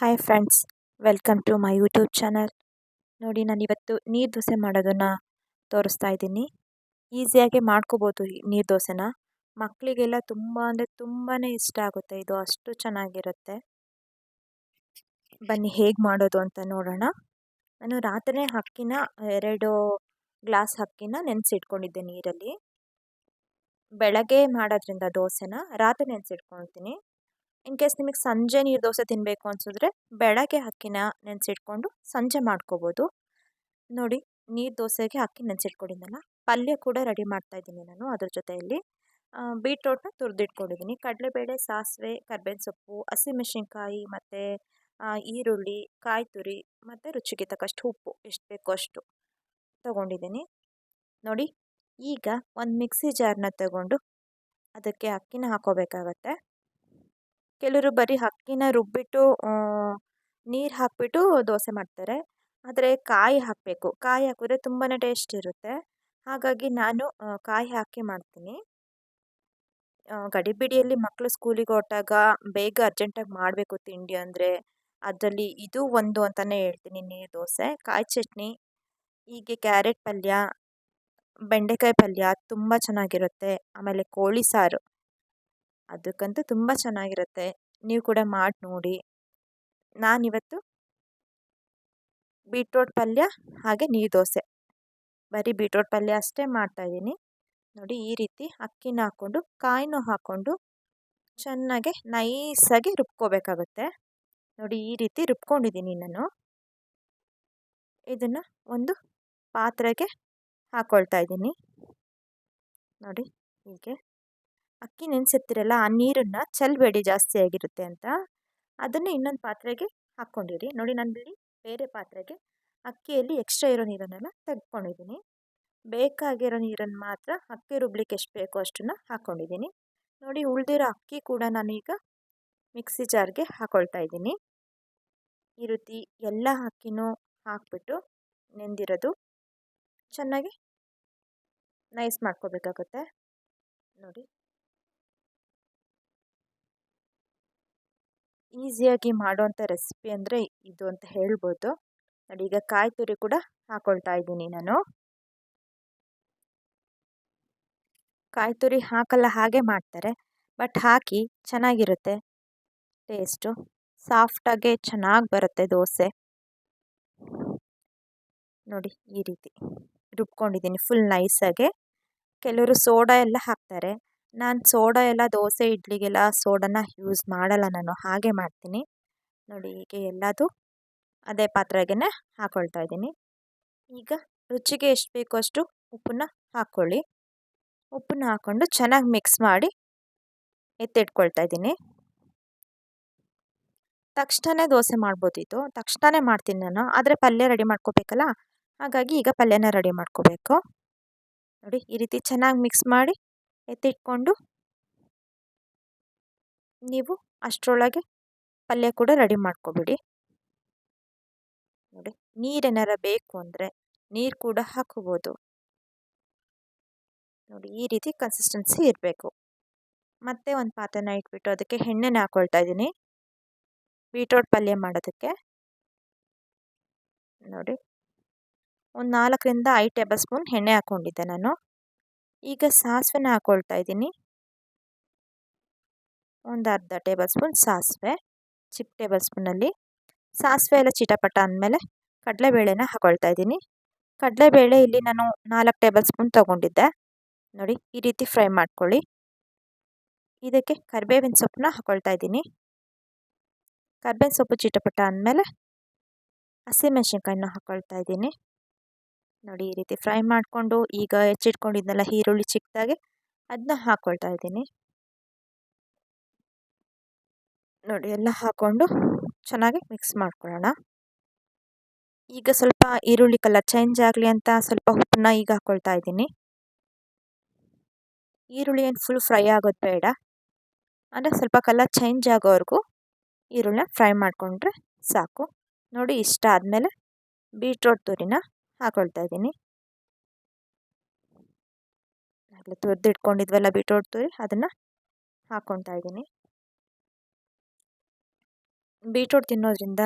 Hi friends welcome to my YouTube channel ನೋಡಿ, ನಾನು ಇವತ್ತು ನೀರು ದೋಸೆ ಮಾಡೋದನ್ನು ತೋರಿಸ್ತಾ ಇದ್ದೀನಿ. ಈಸಿಯಾಗಿ ಮಾಡ್ಕೋಬೋದು ನೀರು ದೋಸೆನ. ಮಕ್ಕಳಿಗೆಲ್ಲ ತುಂಬ ಅಂದರೆ ತುಂಬಾ ಇಷ್ಟ ಆಗುತ್ತೆ. ಇದು ಅಷ್ಟು ಚೆನ್ನಾಗಿರುತ್ತೆ. ಬನ್ನಿ, ಹೇಗೆ ಮಾಡೋದು ಅಂತ ನೋಡೋಣ. ನಾನು ರಾತ್ರಿ ಹಕ್ಕಿನ, ಎರಡು ಗ್ಲಾಸ್ ಹಕ್ಕಿನ ನೆನೆಸಿಟ್ಕೊಂಡಿದ್ದೆ ನೀರಲ್ಲಿ. ಬೆಳಗ್ಗೆ ಮಾಡೋದ್ರಿಂದ ದೋಸೆನ, ರಾತ್ರಿ ನೆನೆಸಿಟ್ಕೊಳ್ತೀನಿ. ಇನ್ ಕೇಸ್ ನಿಮಗೆ ಸಂಜೆ ನೀರು ದೋಸೆ ತಿನ್ನಬೇಕು ಅನಿಸಿದ್ರೆ ಬೆಳಗ್ಗೆ ಅಕ್ಕಿನ ನೆನೆಸಿಟ್ಕೊಂಡು ಸಂಜೆ ಮಾಡ್ಕೋಬೋದು. ನೋಡಿ, ನೀರು ದೋಸೆಗೆ ಅಕ್ಕಿ ನೆನೆಸಿಟ್ಕೊಂಡಿದ್ದಲ್ಲ ಪಲ್ಯ ಕೂಡ ರೆಡಿ ಮಾಡ್ತಾ ಇದ್ದೀನಿ ನಾನು ಅದ್ರ ಜೊತೆಯಲ್ಲಿ. ಬೀಟ್ರೋಟ್ನ ತುರಿದಿಟ್ಕೊಂಡಿದ್ದೀನಿ. ಕಡಲೆಬೇಳೆ, ಸಾಸಿವೆ, ಕರ್ಬೇವಿನ ಸೊಪ್ಪು ಹಸಿಮೆಣ್ಸಿನ್ಕಾಯಿ ಮತ್ತು ಈರುಳ್ಳಿ ಕಾಯಿ ತುರಿ ಮತ್ತು ರುಚಿಗೆ ತಕ್ಕಷ್ಟು ಉಪ್ಪು. ಎಷ್ಟು ಬೇಕೋ ಅಷ್ಟು ತೊಗೊಂಡಿದ್ದೀನಿ. ನೋಡಿ, ಈಗ ಒಂದು ಮಿಕ್ಸಿ ಜಾರ್ನ ತಗೊಂಡು ಅದಕ್ಕೆ ಅಕ್ಕಿನ ಹಾಕೋಬೇಕಾಗತ್ತೆ. ಕೆಲವರು ಬರೀ ಅಕ್ಕಿನ ರುಬ್ಬಿಟ್ಟು ನೀರು ಹಾಕಿಬಿಟ್ಟು ದೋಸೆ ಮಾಡ್ತಾರೆ. ಆದರೆ ಕಾಯಿ ಹಾಕಬೇಕು. ಕಾಯಿ ಹಾಕಿದ್ರೆ ತುಂಬಾ ಟೇಸ್ಟ್ ಇರುತ್ತೆ. ಹಾಗಾಗಿ ನಾನು ಕಾಯಿ ಹಾಕಿ ಮಾಡ್ತೀನಿ. ಗಡಿಬಿಡಿಯಲ್ಲಿ ಮಕ್ಕಳು ಸ್ಕೂಲಿಗೆ ಹೊರಟಾಗ ಬೇಗ ಅರ್ಜೆಂಟಾಗಿ ಮಾಡಬೇಕು ತಿಂಡಿ ಅಂದರೆ. ಅದರಲ್ಲಿ ಇದು ಒಂದು ಅಂತಲೇ ಹೇಳ್ತೀನಿ ನೀರು ದೋಸೆ. ಕಾಯಿ ಚಟ್ನಿ, ಹೀಗೆ ಕ್ಯಾರೆಟ್ ಪಲ್ಯ, ಬೆಂಡೆಕಾಯಿ ಪಲ್ಯ ತುಂಬ ಚೆನ್ನಾಗಿರುತ್ತೆ. ಆಮೇಲೆ ಕೋಳಿ ಸಾರು. ಅದಕ್ಕಂತೂ ತುಂಬ ಚೆನ್ನಾಗಿರುತ್ತೆ. ನೀವು ಕೂಡ ಮಾಡಿ ನೋಡಿ. ನಾನಿವತ್ತು ಬೀಟ್ರೋಟ್ ಪಲ್ಯ ಹಾಗೆ ನೀರು ದೋಸೆ. ಬರೀ ಬೀಟ್ರೋಟ್ ಪಲ್ಯ ಅಷ್ಟೇ ಮಾಡ್ತಾಯಿದ್ದೀನಿ ನೋಡಿ ಈ ರೀತಿ ಅಕ್ಕಿನ ಹಾಕ್ಕೊಂಡು ಕಾಯಿನೂ ಹಾಕ್ಕೊಂಡು ಚೆನ್ನಾಗೆ ನೈಸಾಗಿ ರುಬ್ಕೋಬೇಕಾಗುತ್ತೆ. ನೋಡಿ ಈ ರೀತಿ ರುಬ್ಕೊಂಡಿದ್ದೀನಿ ನಾನು. ಇದನ್ನು ಒಂದು ಪಾತ್ರೆಗೆ ಹಾಕ್ಕೊಳ್ತಾ ಇದ್ದೀನಿ. ನೋಡಿ ಹೀಗೆ. ಅಕ್ಕಿ ನೆನೆಸಿರ್ತೀರಲ್ಲ, ಆ ನೀರನ್ನು ಚೆಲ್ಲಬೇಡಿ ಜಾಸ್ತಿ ಆಗಿರುತ್ತೆ ಅಂತ. ಅದನ್ನು ಇನ್ನೊಂದು ಪಾತ್ರೆಗೆ ಹಾಕ್ಕೊಂಡಿರಿ. ನೋಡಿ ನಾನು ಬೇರೆ ಪಾತ್ರೆಗೆ ಅಕ್ಕಿಯಲ್ಲಿ ಎಕ್ಸ್ಟ್ರಾ ಇರೋ ನೀರನ್ನೆಲ್ಲ ತೆಗೆದುಕೊಂಡಿದ್ದೀನಿ. ಬೇಕಾಗಿರೋ ನೀರನ್ನು ಮಾತ್ರ ಅಕ್ಕಿ ರುಬ್ಲಿಕ್ಕೆ ಎಷ್ಟು ಬೇಕೋ ಅಷ್ಟನ್ನು ಹಾಕ್ಕೊಂಡಿದ್ದೀನಿ. ನೋಡಿ ಉಳಿದಿರೋ ಅಕ್ಕಿ ಕೂಡ ನಾನೀಗ ಮಿಕ್ಸಿ ಜಾರ್ಗೆ ಹಾಕ್ಕೊಳ್ತಾ ಇದ್ದೀನಿ. ಈ ರೀತಿ ಎಲ್ಲ ಅಕ್ಕಿನೂ ಹಾಕ್ಬಿಟ್ಟು ನೆಂದಿರೋದು ಚೆನ್ನಾಗಿ ನೈಸ್ ಮಾಡ್ಕೋಬೇಕಾಗುತ್ತೆ. ನೋಡಿ. ಈಸಿಯಾಗಿ ಮಾಡುವಂಥ ರೆಸಿಪಿ ಅಂದರೆ ಇದು ಅಂತ ಹೇಳ್ಬೋದು. ನೋಡಿ, ಈಗ ಕಾಯಿ ತುರಿ ಕೂಡ ಹಾಕೊಳ್ತಾ ಇದ್ದೀನಿ ನಾನು. ಕಾಯಿ ತುರಿ ಹಾಕಲ್ಲ, ಹಾಗೆ ಮಾಡ್ತಾರೆ. ಬಟ್ ಹಾಕಿ ಚೆನ್ನಾಗಿರುತ್ತೆ ಟೇಸ್ಟು. ಸಾಫ್ಟಾಗೆ ಚೆನ್ನಾಗಿ ಬರುತ್ತೆ ದೋಸೆ. ನೋಡಿ, ಈ ರೀತಿ ರುಬ್ಕೊಂಡಿದ್ದೀನಿ ಫುಲ್ ನೈಸಾಗೆ. ಕೆಲವರು ಸೋಡಾ ಎಲ್ಲ ಹಾಕ್ತಾರೆ. ನಾನು ಸೋಡಾ ಎಲ್ಲ ದೋಸೆ, ಇಡ್ಲಿಗೆಲ್ಲ ಸೋಡಾನ ಯೂಸ್ ಮಾಡಲ್ಲ ನಾನು, ಹಾಗೆ ಮಾಡ್ತೀನಿ. ನೋಡಿ ಈಗ ಎಲ್ಲದು ಅದೇ ಪಾತ್ರೆಗೇ ಹಾಕ್ಕೊಳ್ತಾ ಇದ್ದೀನಿ. ಈಗ ರುಚಿಗೆ ಎಷ್ಟು ಬೇಕೋ ಅಷ್ಟು ಉಪ್ಪನ್ನ ಹಾಕ್ಕೊಳ್ಳಿ ಉಪ್ಪನ್ನ ಹಾಕ್ಕೊಂಡು ಚೆನ್ನಾಗಿ ಮಿಕ್ಸ್ ಮಾಡಿ ಎತ್ತಿಟ್ಕೊಳ್ತಾ ಇದ್ದೀನಿ. ತಕ್ಷಣ ದೋಸೆ ಮಾಡ್ಬೋದಿತ್ತು. ತಕ್ಷಣ ಮಾಡ್ತೀನಿ ನಾನು, ಆದರೆ ಪಲ್ಯ ರೆಡಿ ಮಾಡ್ಕೋಬೇಕಲ್ಲ? ಹಾಗಾಗಿ ಈಗ ಪಲ್ಯನ ರೆಡಿ ಮಾಡ್ಕೋಬೇಕು. ನೋಡಿ ಈ ರೀತಿ ಚೆನ್ನಾಗಿ ಮಿಕ್ಸ್ ಮಾಡಿ ಎತ್ತಿಟ್ಕೊಂಡು ನೀವು ಅಷ್ಟರೊಳಗೆ ಪಲ್ಯ ಕೂಡ ರೆಡಿ ಮಾಡ್ಕೊಬಿಡಿ. ನೋಡಿ ನೀರೇನಾರ ಬೇಕು ಅಂದರೆ ನೀರು ಕೂಡ ಹಾಕೋಬೋದು. ನೋಡಿ, ಈ ರೀತಿ ಕನ್ಸಿಸ್ಟೆನ್ಸಿ ಇರಬೇಕು. ಮತ್ತೆ ಒಂದು ಪಾತ್ರೆನ ಇಟ್ಬಿಟ್ಟು ಅದಕ್ಕೆ ಎಣ್ಣೆನ ಹಾಕೊಳ್ತಾ ಇದ್ದೀನಿ. ಬೀಟ್ರೋಟ್ ಪಲ್ಯ ಮಾಡೋದಕ್ಕೆ. ನೋಡಿ, ಒಂದು ನಾಲ್ಕರಿಂದ ಐದು ಟೇಬಲ್ ಸ್ಪೂನ್ ಎಣ್ಣೆ ಹಾಕ್ಕೊಂಡಿದ್ದೆ ನಾನು. ಈಗ ಸಾಸಿವೆನ ಹಾಕ್ಕೊಳ್ತಾ ಇದ್ದೀನಿ. ಒಂದು ಅರ್ಧ ಟೇಬಲ್ ಸ್ಪೂನ್ ಸಾಸಿವೆ, ಚಿಕ್ಕ ಟೇಬಲ್ ಸ್ಪೂನಲ್ಲಿ ಸಾಸಿವೆ ಎಲ್ಲ ಚಿಟಪಟ ಅಂದಮೇಲೆ ಕಡಲೆಬೇಳೆನ ಹಾಕೊಳ್ತಾ ಇದ್ದೀನಿ. ಕಡಲೆಬೇಳೆ ಇಲ್ಲಿ ನಾನು ನಾಲ್ಕು ಟೇಬಲ್ ಸ್ಪೂನ್ ತೊಗೊಂಡಿದ್ದೆ. ನೋಡಿ, ಈ ರೀತಿ ಫ್ರೈ ಮಾಡ್ಕೊಳ್ಳಿ. ಇದಕ್ಕೆ ಕರಿಬೇವಿನ ಸೊಪ್ಪನ್ನ ಹಾಕ್ಕೊಳ್ತಾ ಇದ್ದೀನಿ. ಕರ್ಬೇವಿನ ಸೊಪ್ಪು ಚಿಟಪಟ ಅಂದಮೇಲೆ ಹಸಿಮೆಣ್ಸಿನ್ಕಾಯಿನ ಹಾಕ್ಕೊಳ್ತಾ ಇದ್ದೀನಿ. ನೋಡಿ ಈ ರೀತಿ ಫ್ರೈ ಮಾಡಿಕೊಂಡು ಈಗ ಹೆಚ್ಚಿಟ್ಕೊಂಡಿದ್ದೆಲ್ಲ ಈರುಳ್ಳಿ ಚಿಕ್ಕದಾಗೆ ಅದನ್ನ ಹಾಕ್ಕೊಳ್ತಾ ಇದ್ದೀನಿ. ನೋಡಿ ಎಲ್ಲ ಹಾಕ್ಕೊಂಡು ಚೆನ್ನಾಗಿ ಮಿಕ್ಸ್ ಮಾಡ್ಕೊಳ್ಳೋಣ. ಈಗ ಸ್ವಲ್ಪ ಈರುಳ್ಳಿ ಕಲರ್ ಚೇಂಜ್ ಆಗಲಿ ಅಂತ ಸ್ವಲ್ಪ ಉಪ್ಪನ್ನ ಈಗ ಹಾಕ್ಕೊಳ್ತಾ ಇದ್ದೀನಿ. ಈರುಳ್ಳಿ ಏನು ಫುಲ್ ಫ್ರೈ ಆಗೋದು ಬೇಡ. ಅಂದರೆ ಸ್ವಲ್ಪ ಕಲರ್ ಚೇಂಜ್ ಆಗೋವರೆಗೂ ಈರುಳ್ಳಿನ ಫ್ರೈ ಮಾಡಿಕೊಂಡ್ರೆ ಸಾಕು. ನೋಡಿ ಇಷ್ಟ ಆದಮೇಲೆ ಬೀಟ್ರೋಟ್ ತುರಿನ ಹಾಕೊಳ್ತಾ ಇದ್ದೀನಿ. ಆಗಲೇ ತುರಿದಿಟ್ಕೊಂಡಿದ್ವಲ್ಲ ಬೀಟ್ರೋಟ್ ತುರಿ, ಅದನ್ನು ಹಾಕೊಳ್ತಾ ಇದ್ದೀನಿ. ಬೀಟ್ರೂಟ್ ತಿನ್ನೋದ್ರಿಂದ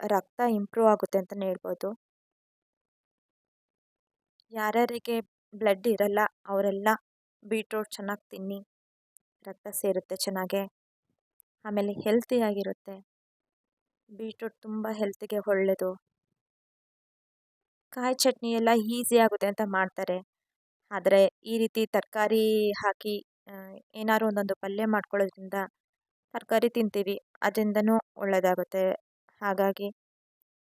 ರಕ್ತ ಇಂಪ್ರೂವ್ ಆಗುತ್ತೆ ಅಂತಲೇ ಹೇಳ್ಬೋದು. ಯಾರ್ಯಾರಿಗೆ ಬ್ಲಡ್ ಇರಲ್ಲ, ಅವರೆಲ್ಲ ಬೀಟ್ರೂಟ್ ಚೆನ್ನಾಗಿ ತಿನ್ನಿ, ರಕ್ತ ಸೇರುತ್ತೆ ಚೆನ್ನಾಗೆ, ಆಮೇಲೆ ಹೆಲ್ತಿಯಾಗಿರುತ್ತೆ ಬೀಟ್ರೂಟ್ ತುಂಬ ಹೆಲ್ತಿಗೆ ಒಳ್ಳೆಯದು ಕಾಯಿ ಚಟ್ನಿ ಎಲ್ಲ ಈಸಿ ಆಗುತ್ತೆ ಅಂತ ಮಾಡ್ತಾರೆ. ಆದರೆ ಈ ರೀತಿ ತರಕಾರಿ ಹಾಕಿ ಏನಾದ್ರು ಒಂದೊಂದು ಪಲ್ಯ ಮಾಡ್ಕೊಳ್ಳೋದ್ರಿಂದ ತರಕಾರಿ ತಿಂತೀವಿ. ಅದರಿಂದನೂ ಒಳ್ಳೆಯದಾಗುತ್ತೆ ಹಾಗಾಗಿ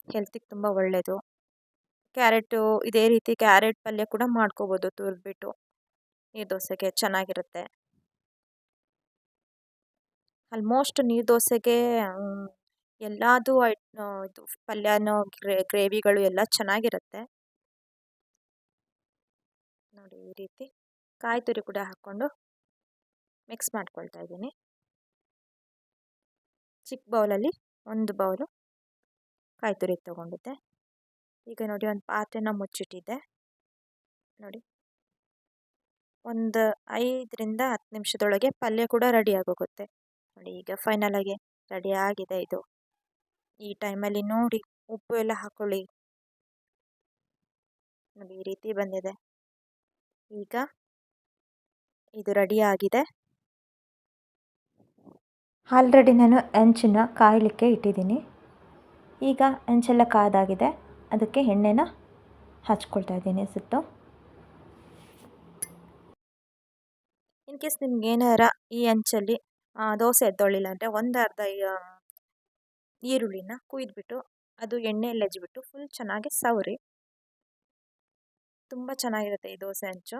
ಹೆಲ್ತಿಗೆ ತುಂಬ ಒಳ್ಳೆಯದು ಕ್ಯಾರೆಟು, ಇದೇ ರೀತಿ ಕ್ಯಾರೆಟ್ ಪಲ್ಯ ಕೂಡ ಮಾಡ್ಕೋಬೋದು ತುರಿದ್ಬಿಟ್ಟು. ನೀರು ದೋಸೆಗೆ ಚೆನ್ನಾಗಿರುತ್ತೆ. ಆಲ್ಮೋಸ್ಟ್ ನೀರು ದೋಸೆಗೆ ಎಲ್ಲದೂ ಇದು ಪಲ್ಯನೋ ಗ್ರೇವಿಗಳು ಎಲ್ಲ ಚೆನ್ನಾಗಿರುತ್ತೆ. ನೋಡಿ ಈ ರೀತಿ ಕಾಯಿ ತುರಿ ಕೂಡ ಹಾಕ್ಕೊಂಡು ಮಿಕ್ಸ್ ಮಾಡ್ಕೊಳ್ತಾ ಇದ್ದೀನಿ. ಚಿಕ್ಕ ಬೌಲಲ್ಲಿ ಒಂದು ಬೌಲು ಕಾಯಿ ತುರಿ ತೊಗೊಂಡಿದ್ದೆ. ಈಗ ನೋಡಿ ಒಂದು ಪಾತ್ರೆನ ಮುಚ್ಚಿಟ್ಟಿದ್ದೆ. ನೋಡಿ ಒಂದು ಐದರಿಂದ ಹತ್ತು ನಿಮಿಷದೊಳಗೆ ಪಲ್ಯ ಕೂಡ ರೆಡಿ ಆಗೋಗುತ್ತೆ. ನೋಡಿ ಈಗ ಫೈನಲಾಗಿ ರೆಡಿ ಆಗಿದೆ ಇದು. ಈ ಟೈಮಲ್ಲಿ ನೋಡಿ ಉಪ್ಪು ಎಲ್ಲ ಹಾಕ್ಕೊಳ್ಳಿ ನೋಡಿ ಈ ರೀತಿ ಬಂದಿದೆ. ಈಗ ಇದು ರೆಡಿ ಆಗಿದೆ. ಆಲ್ರೆಡಿ ನಾನು ಹೆಂಚನ್ನು ಕಾಯಲಿಕ್ಕೆ ಇಟ್ಟಿದ್ದೀನಿ. ಈಗ ಹೆಂಚೆಲ್ಲ ಕಾದಾಗಿದೆ. ಅದಕ್ಕೆ ಎಣ್ಣೆನ ಹಚ್ಕೊಳ್ತಾ ಇದ್ದೀನಿ ಸುತ್ತು. ಇನ್ ಕೇಸ್ ನಿಮ್ಗೆ ಏನಾರ ಈ ಹೆಂಚಲ್ಲಿ ದೋಸೆ ಎದ್ದೊಳ್ಳಿಲ್ಲ ಅಂದರೆ ಒಂದು ಅರ್ಧ ಈರುಳ್ಳಿನ ಕುಯ್ದುಬಿಟ್ಟು, ಅದು ಎಣ್ಣೆಯಲ್ಲಿ ಹಚ್ಬಿಟ್ಟು ಫುಲ್ ಚೆನ್ನಾಗಿ ಸವರಿ. ತುಂಬ ಚೆನ್ನಾಗಿರುತ್ತೆ ಈ ದೋಸೆ ಹಂಚು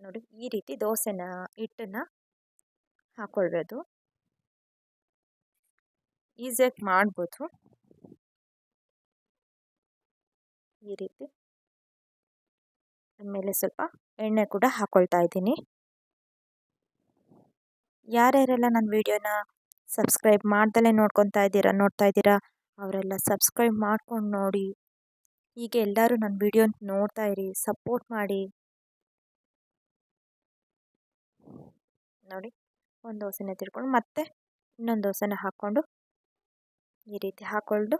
ನೋಡಿ, ಈ ರೀತಿ ದೋಸೆನ ಹಿಟ್ಟನ್ನು ಹಾಕ್ಕೊಳ್ಬೋದು ಈಸಿಯಾಗಿ ಮಾಡ್ಬೋದು. ಈ ರೀತಿ. ಆಮೇಲೆ ಸ್ವಲ್ಪ ಎಣ್ಣೆ ಕೂಡ ಹಾಕ್ಕೊಳ್ತಾ ಇದ್ದೀನಿ. ಯಾರ್ಯಾರೆಲ್ಲ ನನ್ನ ವೀಡಿಯೋನ ಸಬ್ಸ್ಕ್ರೈಬ್ ಮಾಡ್ದಲೇ ನೋಡ್ಕೊತಾ ಇದ್ದೀರಾ, ನೋಡ್ತಾ ಇದ್ದೀರಾ, ಅವರೆಲ್ಲ ಸಬ್ಸ್ಕ್ರೈಬ್ ಮಾಡ್ಕೊಂಡು ನೋಡಿ. ಹೀಗೆ ಎಲ್ಲರೂ ನನ್ನ ವಿಡಿಯೋ ನೋಡ್ತಾ ಇರಿ ಸಪೋರ್ಟ್ ಮಾಡಿ. ನೋಡಿ, ಒಂದು ದೋಸೆನ ತಿರ್ಕೊಂಡು ಮತ್ತೆ ಇನ್ನೊಂದು ದೋಸೆನ ಹಾಕ್ಕೊಂಡು ಈ ರೀತಿ ಹಾಕ್ಕೊಂಡು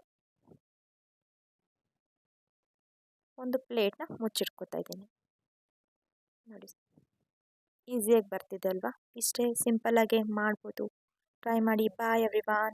ಒಂದು ಪ್ಲೇಟ್ನ ಮುಚ್ಚಿಟ್ಕೋತಾ ಇದ್ದೀನಿ. ನೋಡಿ ಈಸಿಯಾಗಿ ಬರ್ತಿದೆ ಅಲ್ವಾ? ಇಷ್ಟೇ ಸಿಂಪಲ್ಲಾಗೆ ಮಾಡ್ಬೋದು. Primary. Bye everyone.